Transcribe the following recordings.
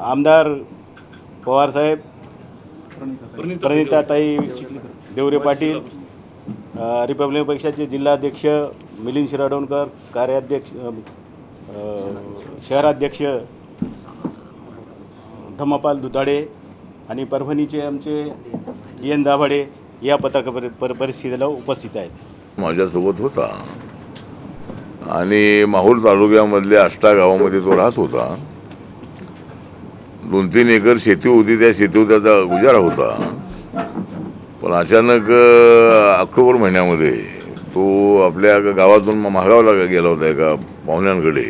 आमदार पवारसाहेब प्रणिताताई. देवरे पाटील अ, रिपब्लिकन पक्षाचे जिल्हाध्यक्ष मिलिंद शिराडोणकर कार्याध्यक्ष शहराध्यक्ष धम्मपाल दुधाडे आणि परभणीचे आमचे डी एन दाभाडे या पत्रकार परि- परि- परिस्थितीला उपस्थित आहेत. माझ्यासोबत होता. आणि माहूर तालुक्यामधल्या आष्टा गावामध्ये तो राहत होता. दोन तीन एकर शेती होती त्या शेतीवर त्याचा गुजारा होता. पण अचानक ऑक्टोबर महिन्यामध्ये तो आपल्या गावातून महागावला गेला होता एका पाहुण्यांकडे.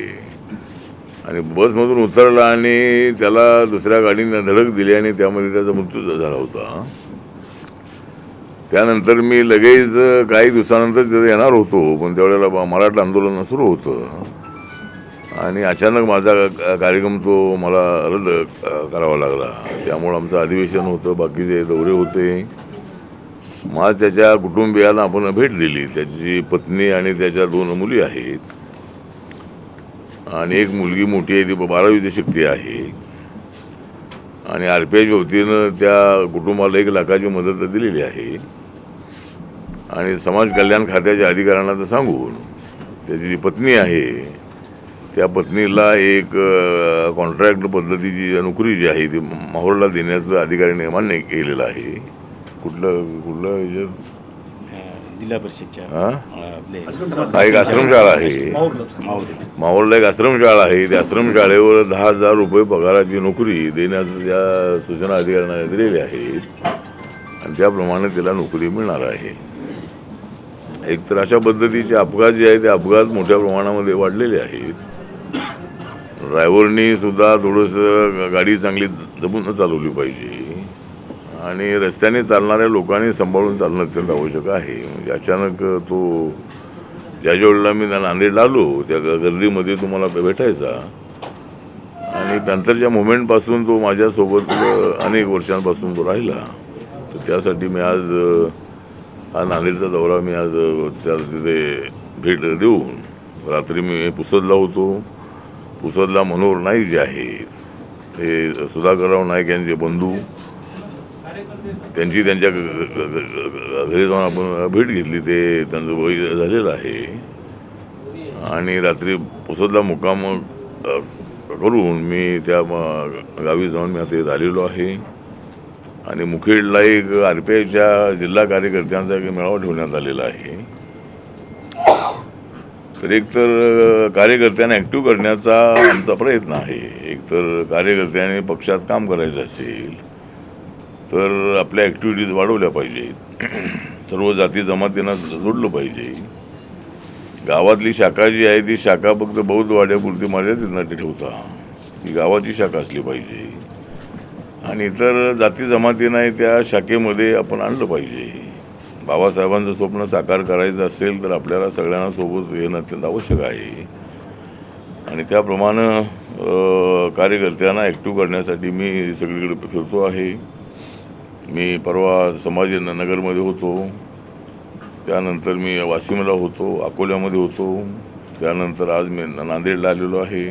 आणि बसमधून उतरला आणि त्याला दुसऱ्या गाडीनं धडक दिली आणि त्यामध्ये त्याचा मृत्यू झाला होता. त्यानंतर मी लगेच काही दिवसानंतर तिथे येणार होतो पण त्यावेळेला मराठा आंदोलन सुरू होतं. आणि अचानक माझा कार्यक्रम तो मला रद्द क- करावा लागला. त्यामुळं आमचं अधिवेशन होतं बाकीचे दौरे होते. मग त्याच्या कुटुंबियाला आपण भेट दिली. त्याची पत्नी आणि त्याच्या दोन मुली आहेत. आणि एक मुलगी मोठी आहे ती बारावीची शिकते आहे. आणि आर पी एच्या वतीनं त्या कुटुंबाला एक लाखाची मदत दिलेली आहे. आणि समाज कल्याण खात्याच्या अधिकाऱ्यांना तर सांगून त्याची जी पत्नी आहे त्या पत्नीला एक कॉन्ट्रॅक्ट पद्धतीची नोकरी जी आहे ती माहोरला देण्याचं अधिकाऱ्याने मान्य केलेलं आहे. कुठलं कुठलं ह्याच्यात जिल्हा परिषदच्या हां? एक आश्रमशाळा आहे. माहोरला. एक आश्रमशाळा आहे. त्या आश्रमशाळेवर दहा हजार रुपये पगाराची नोकरी देण्याचं त्या सूचना अधिकाऱ्यांना दिलेल्या आहेत आणि त्याप्रमाणे तिला नोकरी मिळणार आहे. एक तर अशा पद्धतीचे अपघात जे आहेत ते अपघात मोठ्या प्रमाणामध्ये वाढलेले आहेत. ड्रायव्हरनी सुद्धा थोडंसं गाडी चांगली जपून चालवली पाहिजे. आणि रस्त्याने चालणाऱ्या लोकांनी सांभाळून चालणं अत्यंत आवश्यक आहे. म्हणजे अचानक तो ज्याच्या वेळेला मी नांदेडला आलो त्या ग- गर्दीमध्ये तुम्हाला भेटायचा. आणि नंतरच्या मुवमेंटपासून तो माझ्यासोबत अनेक वर्षांपासून तो राहिला. तर त्यासाठी मी आज हा नांदेडचा दौरा मी आज त्या त्याला तिथे भेट देऊन रात्री मी पुसदला होतो. पुसदला मनोहर नाईक जे आहेत ते सुधाकरराव नाईक यांचे बंधू त्यांची त्यांच्या घरी जाऊन आपण भेट घेतली ते त्यांचं वय झालेलं आहे. आणि रात्री पुसदला मुक्काम करून मी त्या गावी जाऊन मी आता इथं आलेलो आहे. आणि मुखेडला एक आर पी आयच्या जिल्हा कार्यकर्त्यांचा एक मेळावा ठेवण्यात आलेला आहे. तर एकतर कार्यकर्त्यांना ॲक्टिव्ह करण्याचा आमचा प्रयत्न आहे. एकतर कार्यकर्त्याने पक्षात काम करायचं असेल तर आपल्या ॲक्टिव्हिटीज वाढवल्या पाहिजेत. सर्व जाती जमातींना जोडलं पाहिजे. गावातली शाखा जी आहे ती शाखा फक्त बौद्ध वाड्यापुरती मर्यादित न ठेवता ती गावाची शाखा असली पाहिजे. आणि इतर जाती जमातींना त्या शाखेमध्ये आपण आणलं पाहिजे. बाबासाहेबांचं स्वप्न साकार करायचं असेल तर आपल्याला सगळ्यांना सोबत येणं अत्यंत आवश्यक आहे. आणि त्याप्रमाणे कार्यकर्त्यांना ॲक्टिव्ह करण्यासाठी मी सगळीकडे फिरतो आहे. मी परवा समाज नगरमध्ये होतो. त्यानंतर मी वाशिमला होतो अकोल्यामध्ये होतो. त्यानंतर आज मी नांदेडला आलेलो आहे.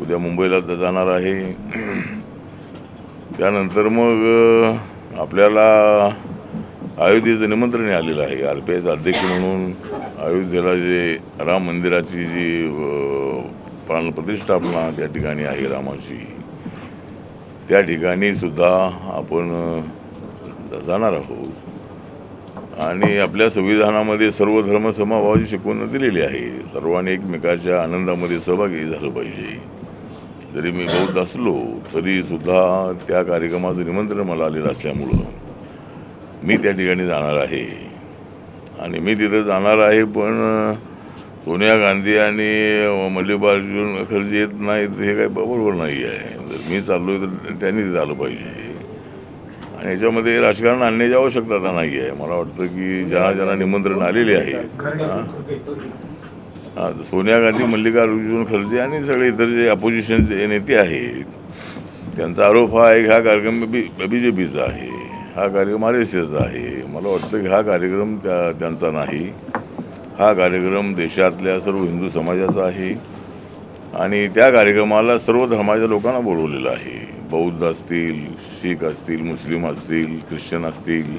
उद्या मुंबईला जाणार आहे. त्यानंतर मग आपल्याला अयोध्येचं निमंत्रण आलेलं आहे. आर पी आयचा अध्यक्ष म्हणून अयोध्येला जे राम मंदिराची जी प्राण प्राणप्रतिष्ठापना त्या ठिकाणी आहे रामाची त्या ठिकाणी सुद्धा आपण जाणार आहोत. आणि आपल्या संविधानामध्ये सर्व धर्म समभावाची शिकवण दिलेली आहे. सर्वांनी एकमेकाच्या आनंदामध्ये सहभागी झालं पाहिजे. जरी मी बौद्ध असलो तरी सुद्धा त्या कार्यक्रमाचं निमंत्रण मला आलेलं असल्यामुळं मी त्या ठिकाणी जाणार आहे. आणि मी तिथं जाणार आहे पण सोनिया गांधी आणि मल्लिकार्जुन खरगे येत नाहीत हे काही बरोबर नाही आहे. जर मी चाललो तर त्यांनी तिथं आलं पाहिजे. आणि याच्यामध्ये राजकारण आणण्याची आवश्यकता नाही आहे. मला वाटतं की ज्यांना ज्यांना निमंत्रण आलेले आहे सोनिया गांधी मल्लिकार्जुन खरजे आणि सगळे इतर जे अपोजिशनचे नेते आहेत त्यांचा आरोप हा आहे हा कार्यक्रम बी बी जे पीचा आहे. हा कार्यक्रम आर एस एसचा आहे. मला वाटतं की हा कार्यक्रम त्या त्यांचा नाही. हा कार्यक्रम देशातल्या सर्व हिंदू समाजाचा आहे. आणि त्या कार्यक्रमाला सर्व धर्माच्या लोकांना बोलवलेलं आहे. बौद्ध असतील शीख असतील मुस्लिम असतील ख्रिश्चन असतील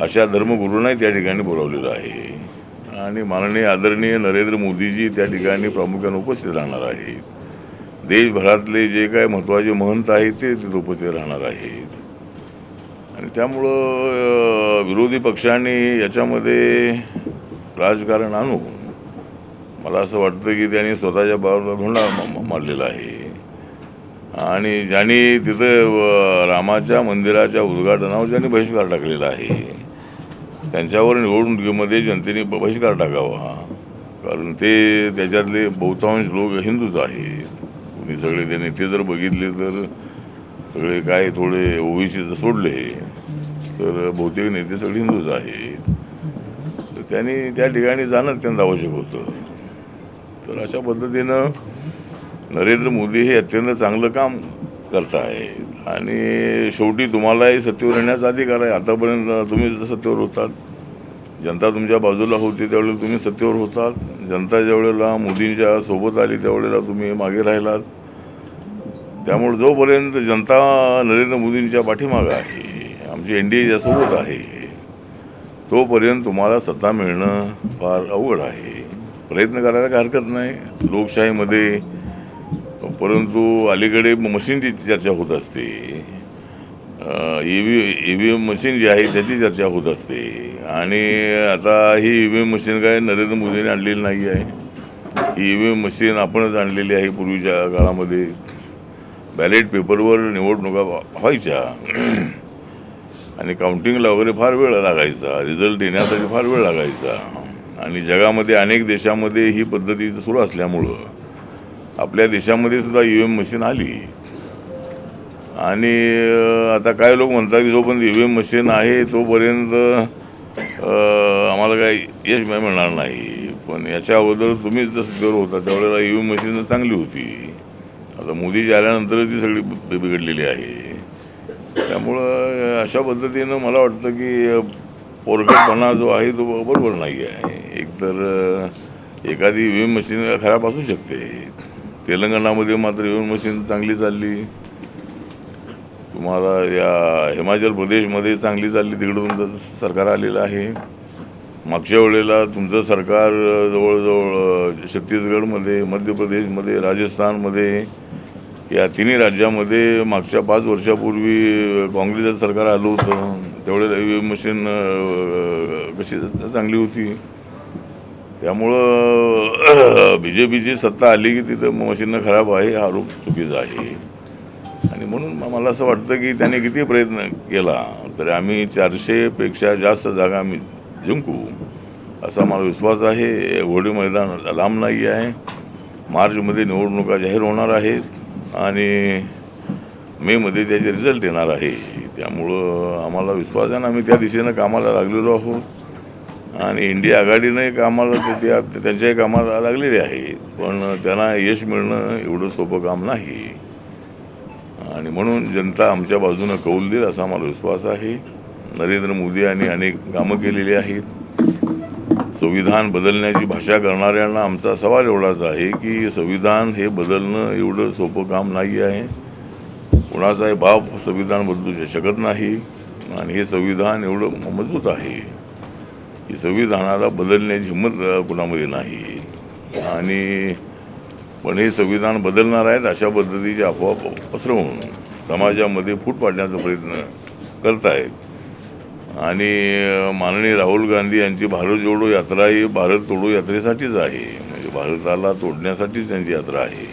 अशा धर्मगुरूंनाही त्या ठिकाणी बोलावलेलं आहे. आणि माननीय आदरणीय नरेंद्र मोदीजी त्या ठिकाणी प्रामुख्याने उपस्थित राहणार आहेत. देशभरातले जे काय महत्त्वाचे महंत आहेत ते तिथे उपस्थित राहणार आहेत. आणि त्यामुळं विरोधी पक्षांनी याच्यामध्ये राजकारण आणून मला असं वाटतं की त्यांनी स्वतःच्या बाजूला धोंडा मारलेला आहे. आणि ज्यांनी तिथं रामाच्या मंदिराच्या उद्घाटनावर ज्यांनी बहिष्कार टाकलेला आहे त्यांच्यावर निवडणुकीमध्ये जनतेने ब- बहिष्कार टाकावा. कारण ते त्याच्यातले बहुतांश लोक हिंदूच आहेत. कोणी सगळे ते नेते जर बघितले तर सगळे काय थोडे ओबीसी जर सोडले तर बहुतेक नेते सगळे हिंदूच आहेत. तर त्यांनी त्या ठिकाणी जाणं अत्यंत आवश्यक होतं. तर अशा पद्धतीनं नरेंद्र मोदी हे अत्यंत चांगलं काम करत आहेत आणि शेवटी तुम्हालाही सत्तेवर येण्याचा अधिकार आहे. आतापर्यंत तुम्ही सत्तेवर होतात जनता तुमच्या बाजूला होती त्यावेळेला तुम्ही सत्तेवर होतात. जनता ज्यावेळेला मोदींच्या सोबत आली त्यावेळेला तुम्ही मागे राहिलात. त्यामुळे जोपर्यंत जनता नरेंद्र मोदींच्या पाठीमागं आहे आमची एन डी एच्या सोबत आहे तोपर्यंत तुम्हाला सत्ता मिळणं फार अवघड आहे. प्रयत्न करायला काही हरकत नाही. लोकशाहीमध्ये परंतु अलीकडे मशीनची चर्चा होत असते. E V E V M machine जी आहे त्याची चर्चा होत असते. आणि आता ही ई व्ही एम मशीन काय नरेंद्र मोदींनी आणलेली नाही आहे. ही ई व्ही एम मशीन आपणच आणलेली आहे पूर्वीच्या काळामध्ये. बॅलेट पेपरवर निवडणुका व्हायच्या. आणि काउंटिंगला वगैरे फार वेळ लागायचा. रिझल्ट येण्यासाठी फार वेळ लागायचा. आणि जगामध्ये अनेक देशामध्ये ही पद्धती सुरू असल्यामुळं आपल्या देशामध्ये सुद्धा ई व्ही एम मशीन आली. आणि आता काय लोक म्हणतात की जोपर्यंत ई व्ही एम मशीन आहे तोपर्यंत आम्हाला काही यश मिळणार नाही. पण याच्या अगोदर तुम्हीच जसं गर होता त्यावेळेला ई व्ही एम मशीन चांगली होती. आता मोदीजी आल्यानंतर ती सगळी बिघडलेली आहे. त्यामुळं अशा पद्धतीनं मला वाटतं की पोरकटपणा जो आहे तो बरोबर नाही आहे. एकतर एखादी ई व्ही मशीन खराब असू शकते. तेलंगणामध्ये मात्र ई व्ही मशीन चांगली चालली. तुम्हाला या हिमाचल प्रदेशमध्ये चांगली चालली तिकडं तुमचं सरकार आलेलं आहे. मागच्या वेळेला तुमचं सरकार जवळजवळ छत्तीसगडमध्ये मध्य प्रदेशमध्ये राजस्थानमध्ये या तिन्ही राज्यामध्ये मागच्या पाच वर्षापूर्वी काँग्रेसचं सरकार आलं होतं. त्यावेळेला ई व्ही मशीन कशी चांगली होती. त्यामुळं बी जे पीची सत्ता आली की तिथं मशीन खराब आहे हा आरोप चुकीचा आहे. आणि म्हणून मला असं वाटतं की त्याने किती प्रयत्न केला तरी आम्ही चारशेपेक्षा जास्त जागा आम्ही जिंकू असा मला विश्वास आहे. एवढे मैदान लांब नाही आहे. मार्चमध्ये निवडणुका जाहीर होणार आहेत. आणि मेमध्ये त्याचे रिझल्ट येणार आहे. त्यामुळं आम्हाला विश्वास आहे ना आम्ही त्या दिशेनं कामाला लागलेलो आहोत. आणि इंडिया आघाडीने कामाला ते- त्या त्यांच्याही कामाला लागलेले आहेत पण त्यांना यश मिळणं एवढं सोपं काम नाही. आणि म्हणून जनता आमच्या बाजूनं कौल देईल असा आम्हाला विश्वास आहे. नरेंद्र मोदी यांनी अनेक कामं केलेली आहेत. संविधान बदलण्याची भाषा करणाऱ्यांना आमचा सवाल एवढाच आहे की संविधान हे बदलणं एवढं सोपं काम नाही आहे. कुणाचाही बाप संविधान बदलू शकत नाही आणि हे संविधान एवढं मजबूत आहे की संविधानाला बदलण्याची हिंमत कुणामध्ये नाही. आणि पण हे संविधान बदलणार आहेत अशा पद्धतीचे अफवा पसरवून समाजामध्ये फूट पाडण्याचा प्रयत्न करतायत. आणि माननीय राहुल गांधी यांची भारत जोडो यात्रा ही भारत तोडो यात्रेसाठीच आहे. म्हणजे भारताला तोडण्यासाठीच त्यांची यात्रा आहे.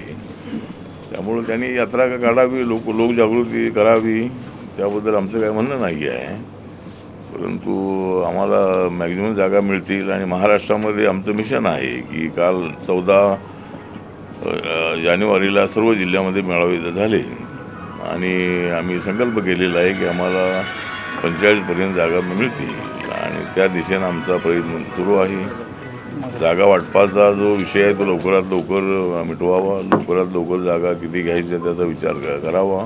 त्यामुळं त्यांनी यात्रा का काढावी लोक लोकजागृती करावी त्याबद्दल आमचं काही म्हणणं नाही आहे. परंतु आम्हाला मॅक्झिमम जागा मिळतील आणि महाराष्ट्रामध्ये आमचं मिशन आहे की काल चौदा जानेवारीला सर्व जिल्ह्यामध्ये मेळावे झाले. आणि आम्ही संकल्प केलेला आहे की आम्हाला पंचेचाळीसपर्यंत जागा मिळतील आणि त्या दिशेनं आमचा प्रयत्न सुरू आहे. जागा वाटपाचा जो विषय आहे तो लवकरात लवकर मिटवावा. लवकरात लवकर जागा किती घ्यायच्या त्याचा विचार क- करावा.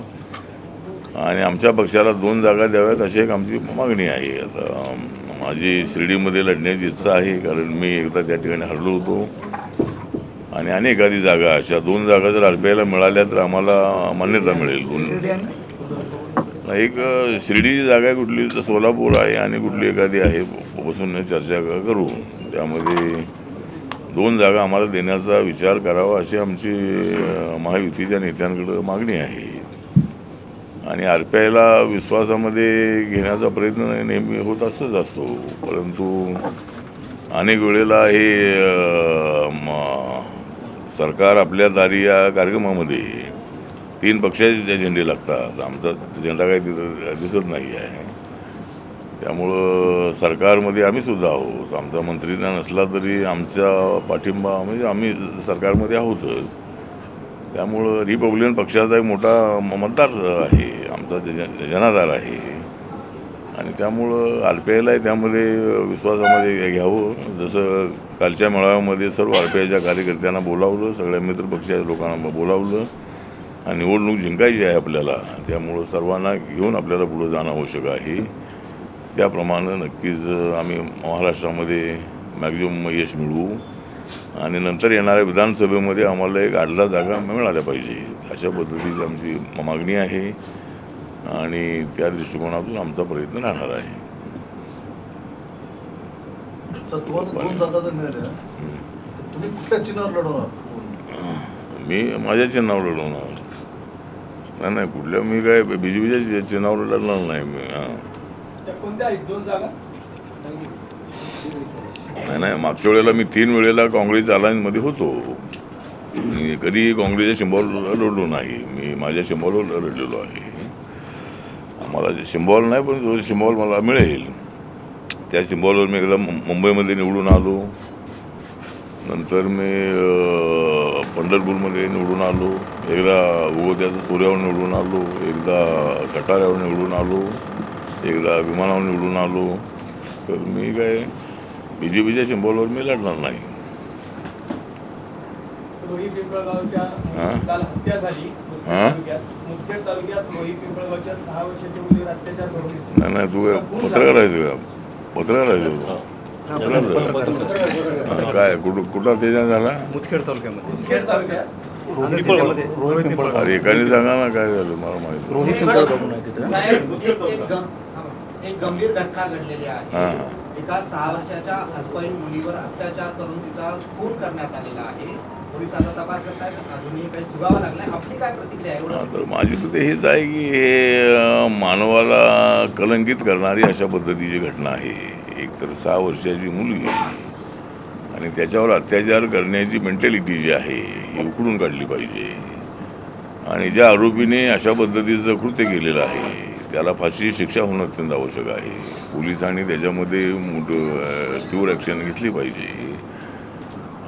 आणि आमच्या पक्षाला दोन जागा द्याव्यात अशी एक आमची मागणी आहे. आता माझी शिर्डीमध्ये लढण्याची इच्छा आहे कारण मी एकदा त्या ठिकाणी हरलो होतो. आणि आणि एखादी जागा अशा दोन जागा जर आर मिळाल्या तर आम्हाला मान्यता मिळेल. दोन एक शिर्डीची जागा आहे कुठली? तर सोलापूर आहे आणि कुठली एखादी आहे? बसून चर्चा करू. त्यामध्ये दोन जागा आम्हाला देण्याचा विचार करावा अशी आमची महायुतीच्या नेत्यांकडं मागणी आहे. आणि आर पी आयला विश्वासामध्ये घेण्याचा प्रयत्न नेहमी होत असतोच असतो. परंतु अनेक वेळेला हे म, सरकार आपल्या दारी या कार्यक्रमामध्ये तीन पक्षाचे झेंडे लागतात. आमचा झेंडा काही तिथं दिसत नाही आहे. त्यामुळं सरकारमध्ये आम्ही सुद्धा आहोत. आमचा मंत्री नसला तरी आमचा पाठिंबा म्हणजे आम्ही सरकारमध्ये आहोतच त्यामुळं रिपब्लिकन पक्षाचा एक मोठा म- मतदार आहे. आमचा जन- जनाधार आहे. आणि त्यामुळं आर पी आयला त्यामध्ये विश्वासामध्ये घ्यावं. जसं कालच्या मेळाव्यामध्ये सर्व आर पी आयच्या कार्यकर्त्यांना बोलावलं सगळ्या मित्रपक्षाच्या लोकांना बोलावलं. निवडणूक जिंकायची आहे आपल्याला. त्यामुळं सर्वांना घेऊन आपल्याला पुढं जाणं आवश्यक आहे. त्याप्रमाणे नक्कीच आम्ही महाराष्ट्रामध्ये मॅक्झिमम यश मिळवू. आणि नंतर येणाऱ्या विधानसभेमध्ये आम्हाला एक आडला जागा मिळाल्या पाहिजे. अशा पद्धतीची आमची मागणी आहे. आणि त्या दृष्टिकोनातून आमचा प्रयत्न राहणार आहे. मी माझ्या चिन्हावर लढवणार. नाही नाही कुठल्या मी काय बी जे पीच्या चिन्हावर लढणार नाही मी हां. नाही नाही मागच्या वेळेला मी तीन वेळेला काँग्रेस अलायन्समध्ये होतो. मी कधीही काँग्रेसच्या शिंबॉल लढलो नाही. मी माझ्या शिंबॉलवर लढलेलो आहे. आम्हाला शिंबॉल नाही पण जो शिंबॉल मला मिळेल त्या शिंबॉलवर मी एकदा मुं- मुंबईमध्ये निवडून आलो. नंतर मी पंढरपूरमध्ये निवडून आलो. एकदा उगवत्याचं सूर्यावर निवडून आलो. एकदा कटाऱ्यावर निवडून आलो. एकदा विमानावर निवडून आलो. तर मी काय बी जे पीच्या सिम्बॉलवर मी लढणार नाही. नाही नाही तू काय पत्रकार आहेस का? पत्रकार आहेस का? पत्रकार काय कुठं कुठं त्याच्या झाला? मुदखेड तालुक्यामध्ये. अरे एकाने सांगा ना काय झालं मला माहिती रोहित एक गंभीर घटना घडलेली आहे. एका सहा वर्षाच्या अल्पवयीन मुलीवर अत्याचार करून तिचा खून करण्यात आलेला आहे. हा, माझी तर ते हेच आहे की हे मानवाला कलंकित करणारी अशा पद्धतीची घटना आहे. तर सहा वर्षाची मुलगी आणि त्याच्यावर अत्याचार करण्याची मेंटॅलिटी जी आहे ही उकडून काढली पाहिजे. आणि ज्या आरोपीने अशा पद्धतीचं कृत्य केलेलं आहे त्याला फाशी शिक्षा होणं अत्यंत आवश्यक आहे. पोलिसांनी त्याच्यामध्ये मोठं क्युअर ॲक्शन घेतली पाहिजे.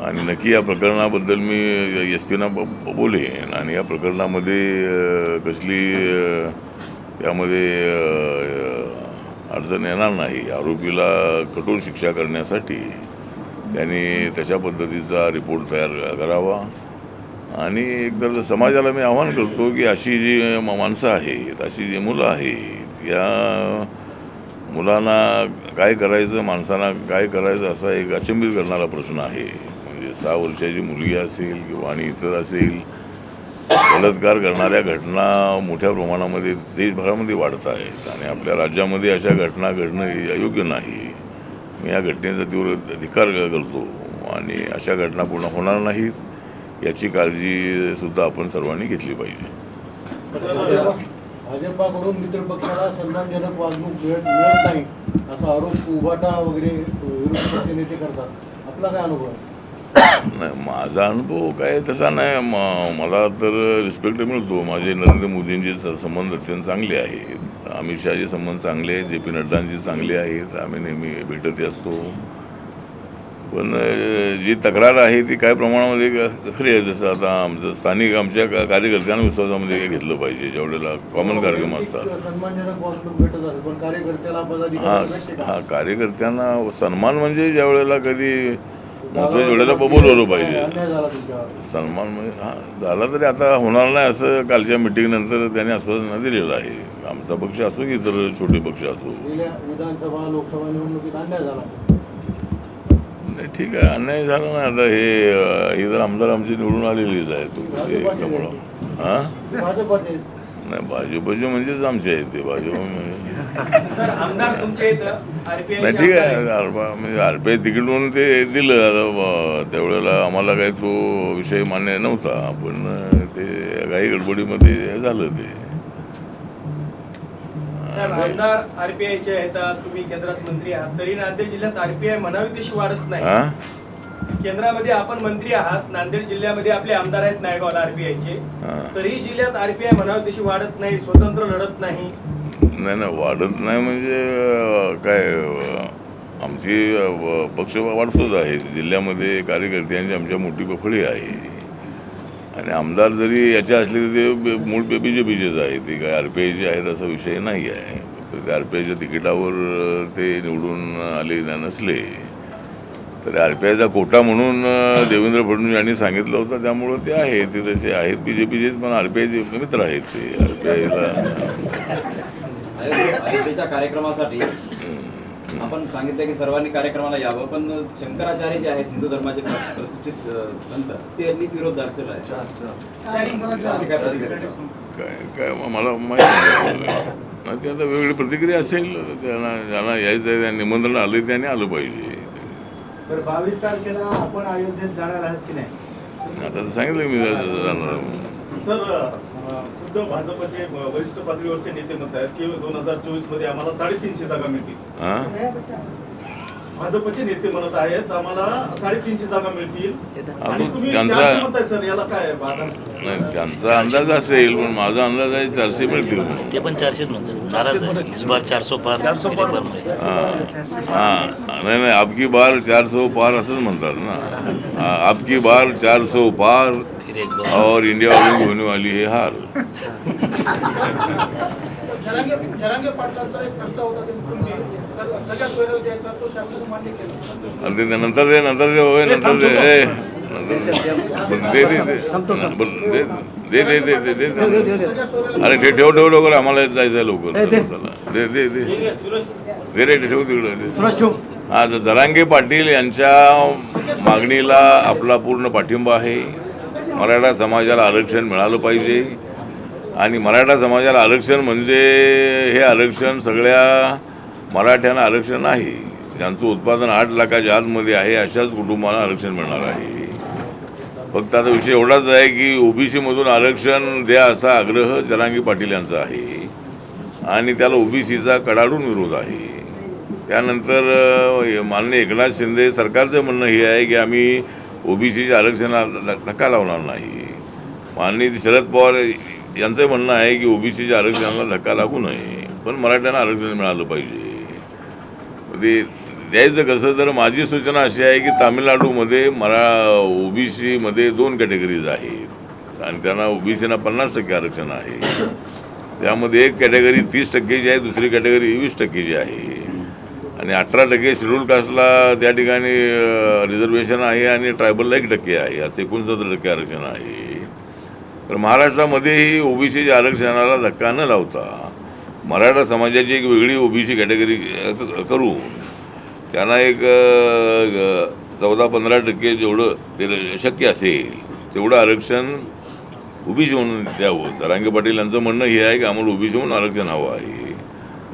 आणि नक्की या प्रकरणाबद्दल मी एस पीना बोलेन. आणि या प्रकरणामध्ये कसली त्यामध्ये अडचण येणार नाही. आरोपीला कठोर शिक्षा करण्यासाठी त्यांनी तशा पद्धतीचा रिपोर्ट तयार करावा. आणि एकतर समाजाला मी आवाहन करतो की अशी जी माणसं आहेत अशी जी मुलं आहेत या मुलांना काय करायचं माणसांना काय करायचं असा एक अचंबित करणारा प्रश्न आहे. म्हणजे सहा वर्षाची मुलगी असेल किंवा आणि इतर असेल बलात्कार करणाऱ्या घटना मोठ्या प्रमाणामध्ये देशभरामध्ये वाढत आहेत आणि आपल्या राज्यामध्ये अशा घटना घडणं हे अयोग्य नाही. मी या घटनेचा तीव्र अधिकार करतो आणि अशा घटना पूर्ण होणार नाहीत याची काळजी सुद्धा आपण सर्वांनी घेतली पाहिजे. भाजपाकडून मित्रपक्षाला सन्मानजनक वागणूक मिळत मिळत नाही असा आरोप उभाटा वगैरे विरोधी पक्षनेते करतात. आपला काय अनुभव आहे? नाही माझा अनुभव काय तसा नाही. म- मला तर रिस्पेक्ट मिळतो माझे नरेंद्र मोदींचे संबंध अत्यंत चांगले आहेत. अमित शहाचे संबंध चांगले आहेत जे पी नड्डांचे चांगले आहेत. आम्ही नेहमी भेटत असतो. पण जी तक्रार आहे ती काय प्रमाणामध्ये खरी आहे. जसं आता आमचं स्थानिक आमच्या कार्यकर्त्यांना विश्वासामध्ये घेतलं पाहिजे. वेळेला कॉमन कार्यक्रम असतात. हा हा कार्यकर्त्यांना सन्मान म्हणजे ज्या वेळेला कधी महत्त्वाच्या वेळेला बोलवलं पाहिजे. सन्मान म्हणजे हा झाला तरी आता होणार नाही असं कालच्या मिटिंगनंतर त्यांनी आश्वासन दिलेलं आहे. आमचा पक्ष असो की इतर छोटे पक्ष असो. विधानसभा लोकसभा निवडणुकीत अन्याय झाला. नाही, ठीक आहे अन्याय झाला ना आता हे अं, हे तर आमदार आमची निवडून आलेलीच आहे. तो त्यामुळं हां? नाही भाजपचे म्हणजेच आमचे आहेत ते भाजप म्हणजे इथं नाही ठीक आहे आरपा म्हणजे आर पी आय तिकीट म्हणून ते दिलं आता त्यावेळेला आम्हाला काही तो विषय मान्य नव्हता पण ते काही गडबडीमध्ये झालं ते. आरपीआयचे आहेत तुम्ही केंद्रात मंत्री आहात तरी नांदेड जिल्ह्यात आरपीआय म्हणावी तशी वाढत नाही. केंद्रामध्ये आपण मंत्री आहात. नांदेड जिल्ह्यामध्ये आपले आमदार आहेत नायगावला आरपीआयचे हां. तरी जिल्ह्यात आरपीआय म्हणावी तशी वाढत नाही स्वतंत्र लढत नाही. नाही नाही वाढत नाही म्हणजे काय आमची पक्ष वाढतोच आहे. जिल्ह्यामध्ये कार्यकर्त्यांची आमच्या मोठी बफळी आहे. आणि आमदार जरी याच्या असले तरी ते मूळ बी जे पीचेच आहे. ते काय आर पी आयचे आहेत असा विषय नाही आहे. फक्त ते आर पी आयच्या तिकिटावर ते निवडून आले नसले. तर आर पी आयचा कोटा म्हणून देवेंद्र फडणवीस यांनी सांगितलं होतं त्यामुळं ते आहे ते तसे आहेत. बी जे पीचेच पण आर पी आयचे मित्र आहेत ते. आर पी आयला कार्यक्रमासाठी आपण सांगितलं की सर्वांनी कार्यक्रमाला यावं पण शंकराचार्य जे आहेत हिंदू धर्माचे प्रतिष्ठित संत त्यांनी विरोध आपली काय? काय मला माहिती ते आता वेगळी प्रतिक्रिया असेल त्यांना ज्यांना यायचं निमंत्रण आले त्याने आलं पाहिजे. तर बावीस तारखेला आपण अयोध्येत जाणार आहात की नाही? आता तर सांगितलं मी जाणार. सर खुद्द भाजपचे वरिष्ठ पातळीवरचे नेते म्हणत आहेत की दोन हजार चोवीसमध्ये आम्हाला साडेतीनशे जागा मिळतील. भाजपचे नेते म्हणत आहेत आम्हाला साडेतीनशे जागा मिळतील. आणि आता तुम्ही त्यांचा- चारशे सर याला काय नाही त्यांचा अंदाज असेल पण माझा अंदाज आहे चारशे मिळतील. ते पण चारशेच म्हणतात. नाराज आहे. इस बार चार सौ पार चार सौ पार. हां. हां. नाही नाही आपकी बार चार सौ पार असंच म्हणतात ना। आपकी बार चार सौ पार और इंडिया में होने वाली है हार। जरांगे जरांगे पाटलांचा एक प्रस्ताव होता ते नंतर दे नंतर दे होय नंतर दे ए दे. दे दे दे. दे दे दे दे दे दे. अरे ते ठेव ठेव लवकर आम्हाला जायचं आहे लवकर. दे. दे दे दे. रे ठेव तिकडं आज जरांगे पाटील यांच्या मागणीला आपला पूर्ण पाठिंबा आहे. मराठा समाजाला आरक्षण मिळालं पाहिजे. आणि मराठा समाजाला आरक्षण म्हणजे हे आरक्षण सगळ्या मराठ्यांना आरक्षण नाही. ज्यांचं उत्पादन आठ लाखाच्या आतमध्ये आहे अशाच कुटुंबाला आरक्षण मिळणार आहे. फक्त आता विषय एवढाच आहे की ओबीसीमधून आरक्षण द्या असा आग्रह जरांगी पाटील यांचा आहे. आणि त्याला ओबीसीचा कडाडून विरोध आहे. त्यानंतर माननीय एकनाथ शिंदे सरकारचं म्हणणं हे आहे की आम्ही ओबीसीच्या आरक्षणाला धक्का लावणार नाही. माननीय शरद पवार यांचं म्हणणं आहे की ओबीसीच्या आरक्षणाला धक्का लागू नये पण मराठ्यांना आरक्षण मिळालं पाहिजे. ते द्यायचं कसं तर माझी सूचना अशी आहे की तामिळनाडूमध्ये मरा ओबीसीमध्ये दोन कॅटेगरीज आहेत. आणि त्यांना ओबीसीना पन्नास टक्के आरक्षण आहे. त्यामध्ये एक कॅटेगरी तीस टक्केची आहे दुसरी कॅटेगरी वीस टक्केची आहे. आणि अठरा टक्के शेड्यूल कास्टला त्या ठिकाणी रिझर्वेशन आहे आणि ट्रायबलला एक टक्के आहे. असं एकोणसत्तर टक्के आरक्षण आहे. तर महाराष्ट्रामध्येही ओबीसीच्या आरक्षणाला धक्का न लावता मराठा समाजाची एक वेगळी ओबीसी कॅटेगरी करू त्यांना एक चौदा पंधरा टक्के जेवढं शक्य असेल तेवढं आरक्षण ओबीसी म्हणून द्यावं. जरांगे पाटील यांचं म्हणणं हे आहे की आम्हाला ओबीसी म्हणून आरक्षण हवं आहे.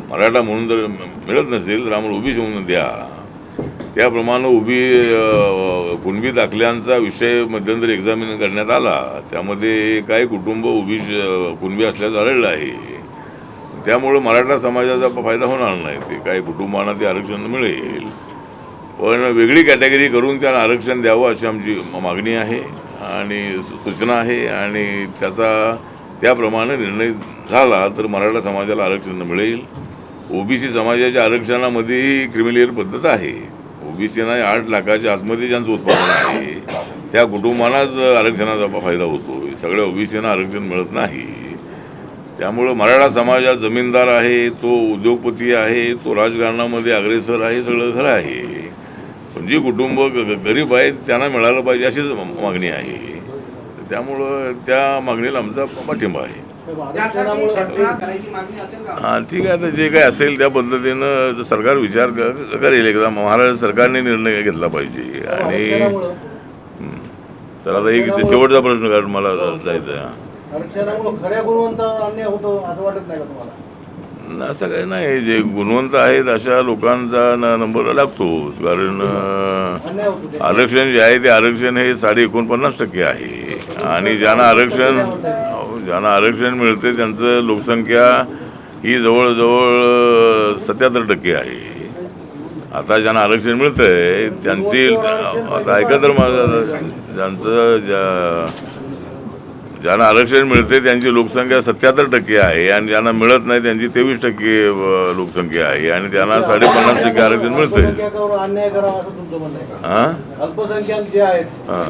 मराठा म्हणून जर मिळत नसेल तर आम्हाला ओबीसी म्हणून द्या. त्याप्रमाणे उभी कुणबी दाखल्यांचा विषय मध्यंतरी एक्झामिन करण्यात आला. त्यामध्ये काही कुटुंब उभी कुणबी असल्याचं आढळलं आहे. त्यामुळं मराठा समाजाचा फायदा होणार नाही. ते काही कुटुंबांना ते आरक्षण मिळेल. पण वेगळी कॅटेगरी करून त्यांना आरक्षण द्यावं अशी आमची मागणी आहे आणि सूचना आहे आणि त्याचा त्याप्रमाणे निर्णय झाला तर मराठा समाजाला आरक्षण मिळेल. ओबीसी समाजाच्या आरक्षणामध्ये क्रिमिलियर पद्धत आहे. ओबीसीना आठ लाखाच्या आतमध्ये ज्यांचं उत्पादन आहे त्या कुटुंबांनाच आरक्षणाचा फायदा होतो सगळ्या ओबीसीना आरक्षण मिळत नाही. त्यामुळं मराठा समाजात जमीनदार आहे तो उद्योगपती आहे तो राजकारणामध्ये अग्रेसर आहे सगळं खरं आहे. पण जी कुटुंब ग- गरीब आहेत त्यांना मिळालं पाहिजे अशीच मागणी आहे. त्यामुळं त्या मागणीला आमचा पाठिंबा आहे. त्यासाठी आरक्षणामुळे घटना करायची मागणी असेल का? हां ठीक आहे. आता जे काय असेल त्या पद्धतीनं सरकार विचार करेल एकदा महाराष्ट्र सरकारने निर्णय घेतला पाहिजे. आणि हं. तर आता एक शेवटचा प्रश्न कारण मला जायचा आहे असं काही नाही. जे गुणवंत आहेत अशा लोकांचा न- नंबर लागतो. कारण. आरक्षण जे आहे ते आरक्षण हे साडे एकोणपन्नास टक्के आहे. आणि ज्यांना आरक्षण ज्यांना आरक्षण मिळते त्यांचं लोकसंख्या ही जवळजवळ सत्याहत्तर टक्के आहे. आता ज्यांना आरक्षण मिळतंय त्यांची आता ऐका तर माझं ज्यांचं ज्या ज्यांना आरक्षण मिळते त्यांची लोकसंख्या सत्याहत्तर टक्के आहे आणि ज्यांना मिळत नाही त्यांची तेवीस टक्के लोकसंख्या आहे आणि त्यांना साडेपन्नास टक्के आरक्षण मिळतंय. करावा असं हां? हा.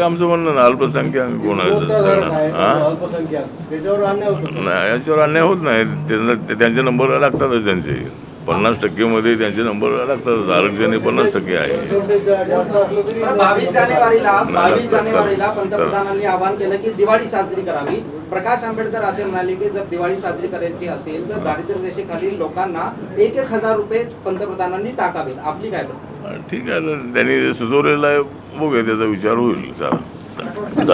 आमचं म्हणणं ना अल्पसंख्याक कोण याच्यावर अन्याय होत नाही. त्यांचे नंबर लागतातच त्यांचे. पन्नास टक्केमध्ये त्यांचे नंबर लागतात. आरक्षण हे पन्नास टक्के आहे. बावीस जानेवारीला बावीस जानेवारीला. पंतप्रधानांनी आवाहन केलं की दिवाळी साजरी करावी. प्रकाश आंबेडकर असे म्हणाले की जर दिवाळी साजरी करायची असेल तर दारिद्र्य रेषेखालील लोकांना एक एक हजार रुपये पंतप्रधानांनी टाकावेत. आपली काय? ठीक आहे. त्यांनी जे सुचवलेलं आहे बघूया त्याचा विचार होईल. चला.